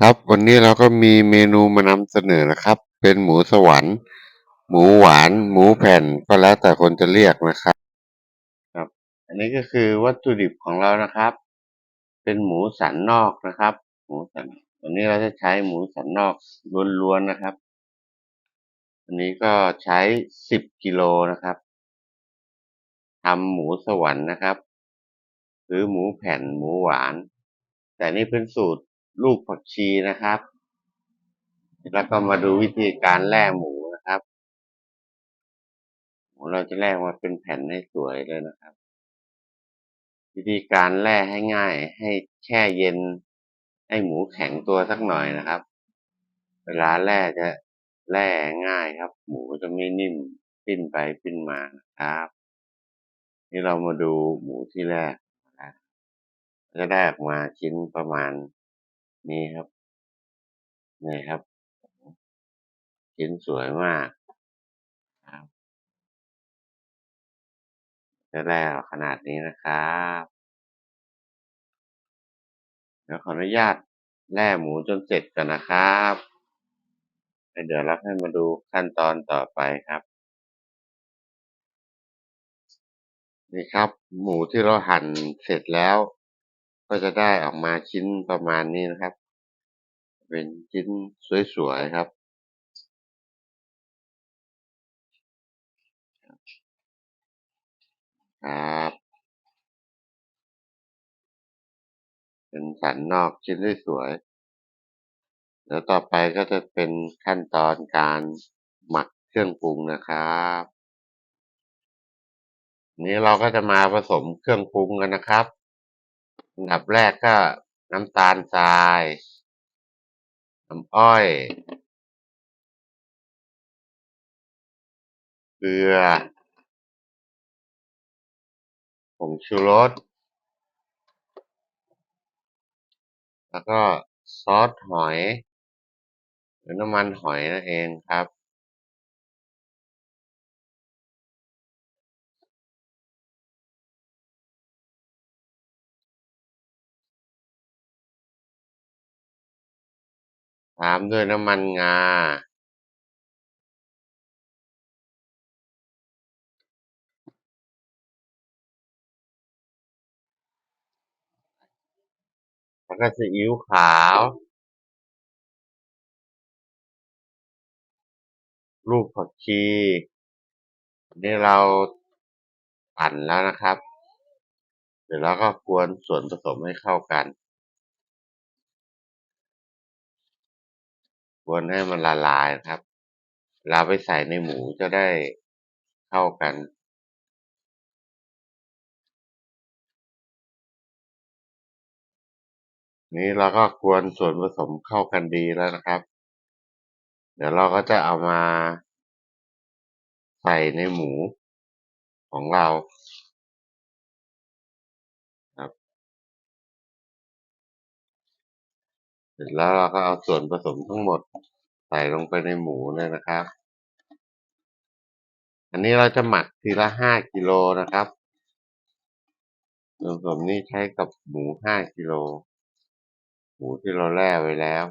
ครับวันนี้เราก็มีเมนูมานำเสนอนะครับ เป็นหมูสวรรค์ หมูหวาน หมูแผ่นก็แล้วแต่คนจะเรียกนะครับ ครับ อันนี้ก็คือวัตถุดิบของเรานะครับ เป็นหมูสันนอกนะครับ หมูสันวันนี้เราจะใช้หมูสันนอกล้วนๆนะครับ อันนี้ก็ใช้สิบกิโลนะครับทำหมูสวรรค์นะครับ หรือหมูแผ่นหมูหวาน แต่นี่เป็นสูตร ลูกผักชีนะครับ แล้วก็มาดูวิธีการแล่หมูนะครับ หมูเราจะแล่มาเป็นแผ่นให้สวยเลยนะครับ วิธีการแล่ให้ง่าย ให้แช่เย็น ให้หมูแข็งตัวสักหน่อยนะครับ เวลาแล่จะแล่ง่ายครับ หมูจะไม่นิ่มปิ้นไปปิ้นมานะครับ นี่เรามาดูหมูที่แรกจะได้ออกมาชิ้นประมาณ นี้ครับนี่ครับ ชิ้นสวยมากครับจะได้ขนาดนี้นะครับเดี๋ยวขออนุญาตแล่หมูจนเสร็จกันนะครับเดี๋ยวเราให้มาดูขั้นตอนต่อไปครับ นี่ครับ หมูที่เราหั่นเสร็จแล้ว ก็จะได้ออกมาชิ้นประมาณนี้นะครับ เป็นชิ้นสวยๆครับ ครับ เป็นสันนอกชิ้นสวยๆแล้วต่อไปก็จะเป็นขั้นตอนการหมักเครื่องปรุงนะครับนี้เราก็จะมาผสมเครื่องปรุงกันนะครับ อันดับแรกก็น้ำตาลทราย น้ำอ้อย เกลือ ผงชูรส แล้วก็ซอสหอย หรือน้ำมันหอยนั่นเองครับ ตามด้วยน้ำมันงา แล้วก็ซีอิ๊วขาวลูกผักชีนี่เราปั่นแล้วนะครับ เดี๋ยวเราก็กวนส่วนผสมให้เข้ากัน วนให้มันละลายครับ เราไปใส่ในหมูจะได้เข้ากัน นี้เราก็กวนส่วนผสมเข้ากันดีแล้วนะครับ เดี๋ยวเราก็จะเอามาใส่ในหมูของเรา ร็จแล้วเราก็เอาส่วนผสมทั้งหมดใส่ลงไปในหมูเลยนะครับ อันนี้เราจะหมักทีละห้ากิโลนะครับส่วนผสมนี้ใช้กับหมูห้ากิโล หมูที่เราแล่ไว้แล้ว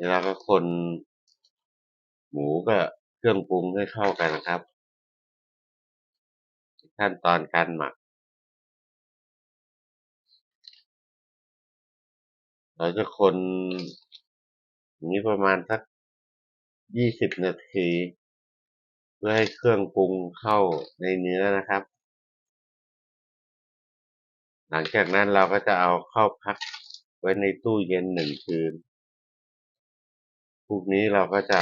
เวลาก็คน หมูกับเครื่องปรุงให้เข้ากันนะครับ ขั้นตอนการหมัก เราจะคนอย่างนี้ประมาณสักยี่สิบนาที เพื่อให้เครื่องปรุงเข้าในเนื้อนะครับ หลังจากนั้นเราก็จะเอาเข้าพักไว้ในตู้เย็นหนึ่งคืน รุ่งนี้เราก็จะ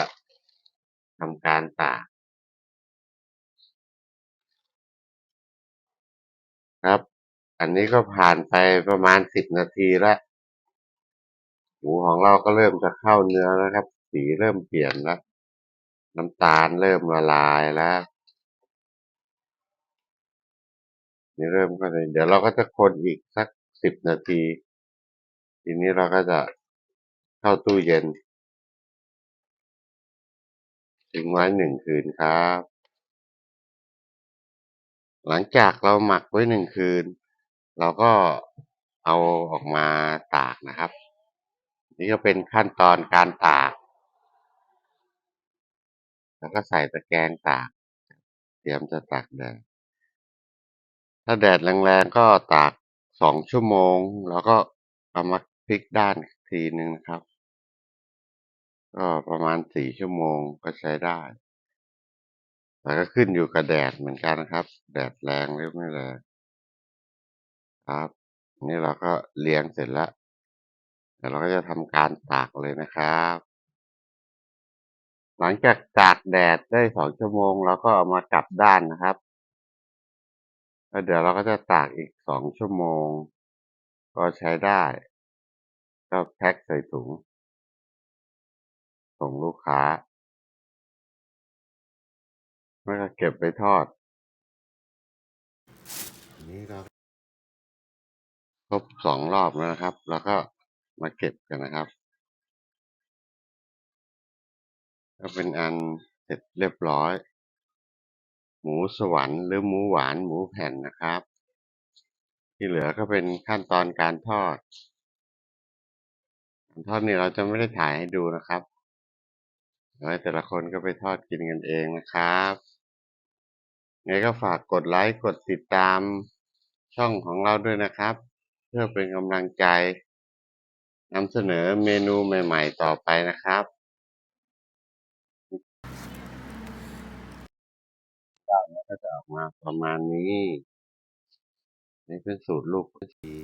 ทำการตากครับ อันนี้ก็ผ่านไปประมาณสิบนาทีแล้วหมูของเราก็เริ่มจะเข้าเนื้อแล้วครับ สีเริ่มเปลี่ยนแล้ว น้ำตาลเริ่มละลายแล้วนี่เริ่มก็เลยเดี๋ยวเราก็จะคนอีกสักสิบนาที ทีนี้เราก็จะเข้าตู้เย็น ทิ้งไว้หนึ่งคืนครับ หลังจากเราหมักไว้หนึ่งคืน เราก็เอาออกมาตากนะครับ นี่ก็เป็นขั้นตอนการตาก แล้วก็ใส่ตะแกรงตาก เตรียมจะตากแดดถ้าแดดแรงๆก็ตากสองชั่วโมง แล้วก็เอามาพลิกด้านอีกทีหนึ่งนะครับ ก็ประมาณสี่ชั่วโมงก็ใช้ได้ แต่ก็ขึ้นอยู่กับแดดเหมือนกันนะครับ แดดแรงหรือไม่แรงครับ นี่เราก็เลี้ยงเสร็จแล้วเดี๋ยวเราก็จะทำการตากเลยนะครับ หลังจากตากแดดได้สองชั่วโมงเราก็เอามากลับด้านนะครับแล้วเดี๋ยวเราก็จะตากอีกสองชั่วโมง ก็ใช้ได้ ก็แพ็คใส่ถุง ส่งลูกค้า แล้วก็เก็บไปทอด นี่เราครบสองรอบแล้วนะครับ แล้วก็มาเก็บกันนะครับ ก็เป็นอันเสร็จเรียบร้อย หมูสวรรค์หรือหมูหวานหมูแผ่นนะครับ ที่เหลือก็เป็นขั้นตอนการทอดการทอดนี่เราจะไม่ได้ถ่ายให้ดูนะครับ เดี๋ยวแต่ละคนก็ไปทอดกินกันเองนะครับไงก็ฝากกดไลค์กดติดตามช่องของเราด้วยนะครับ เพื่อเป็นกำลังใจนำเสนอเมนูใหม่ๆต่อไปนะครับก็จะออกมาประมาณนี้ นี่เป็นสูตรลูกพุชี